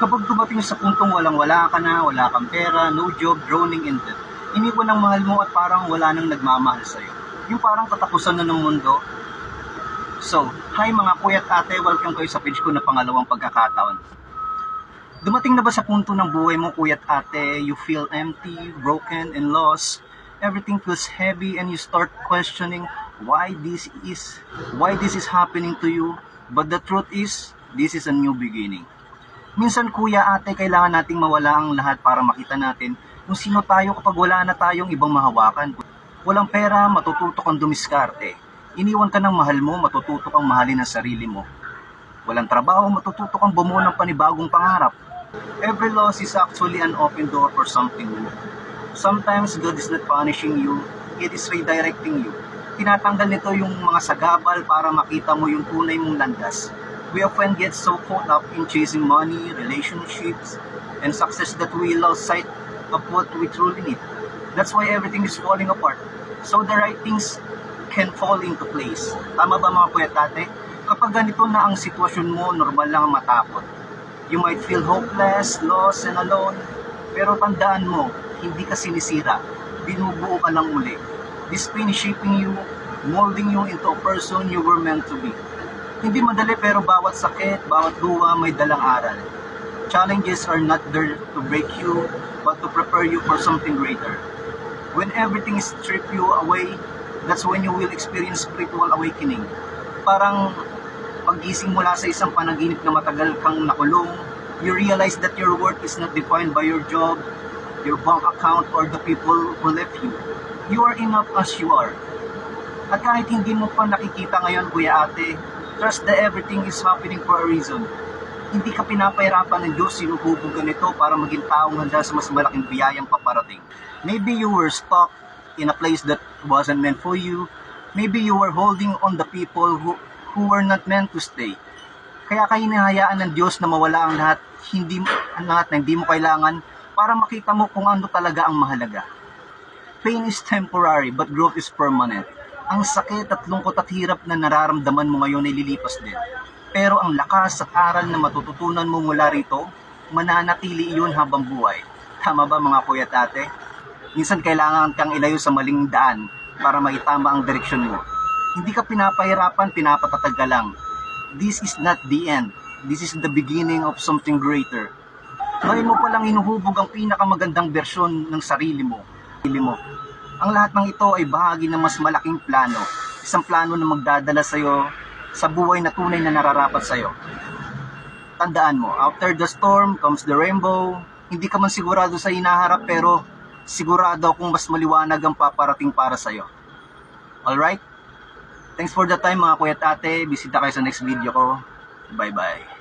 Kapag dumating sa puntong walang-wala ka na, wala kang pera, no job, drowning in debt, iniwan ng mahal mo at parang wala nang nagmamahal sa'yo. Yung parang katapusan na ng mundo. So, hi mga kuya at ate, welcome kayo sa page ko na pangalawang pagkakataon. Dumating na ba sa punto ng buhay mo, kuya at ate, you feel empty, broken, and lost? Everything feels heavy and you start questioning why this is why this is happening to you. But the truth is, this is a new beginning. Minsan kuya ate, kailangan nating mawala ang lahat para makita natin kung sino tayo kapag wala na tayong ibang mahawakan. Walang pera, matututo kang dumiskarte. Iniwan ka ng mahal mo, matututo kang mahalin ang sarili mo. Walang trabaho, matututo kang bumuo ng panibagong pangarap. Every loss is actually an open door for something new. Sometimes God is not punishing you, it is redirecting you. Tinatanggal nito yung mga sagabal para makita mo yung tunay mong landas. We often get so caught up in chasing money, relationships, and success that we lost sight of what we truly need. That's why everything is falling apart. So the right things can fall into place. Tama ba mga kuya at ate? Kapag ganito na ang sitwasyon mo, normal lang ang matakot. You might feel hopeless, lost, and alone. Pero tandaan mo, hindi ka sinisira. Binubuo ka lang uli. This pain is shaping you, molding you into a person you were meant to be. Hindi madali pero bawat sakit, bawat luha may dalang aral. Challenges are not there to break you, but to prepare you for something greater. When everything is stripped you away, that's when you will experience spiritual awakening. Parang paggising mula sa isang panaginip na matagal kang nakulong, you realize that your worth is not defined by your job, your bank account, or the people who left you. You are enough as you are. At kahit hindi mo pa nakikita ngayon, Kuya Ate, trust that everything is happening for a reason. Hindi ka pinapahirapan ng Diyos, sinuhubog ka nito para maging taong handa sa mas malaking biyayang paparating. Maybe you were stuck in a place that wasn't meant for you. Maybe you were holding on the people who, who were not meant to stay. Kaya ka hinahayaan ng Diyos na mawala ang lahat, hindi, ang lahat na hindi mo kailangan para makita mo kung ano talaga ang mahalaga. Pain is temporary but growth is permanent. Ang sakit at lungkot at hirap na nararamdaman mo ngayon ay lilipas din. Pero ang lakas at aral na matututunan mo mula rito, mananatili iyon habang buhay. Tama ba mga kuya at ate? Minsan kailangan kang ilayo sa maling daan para maitama ang direksyon mo. Hindi ka pinapahirapan, pinapatatag ka lang. This is not the end. This is the beginning of something greater. Ngayon mo palang hinuhubog ang pinakamagandang bersyon ng sarili mo. Sarili mo. Ang lahat ng ito ay bahagi ng mas malaking plano. Isang plano na magdadala sa'yo sa buhay na tunay na nararapat sa'yo. Tandaan mo, after the storm comes the rainbow. Hindi ka man sigurado sa hinaharap pero sigurado kung mas maliwanag ang paparating para sa'yo. Alright? Thanks for the time mga kuya at ate. Bisita kayo sa next video ko. Bye-bye.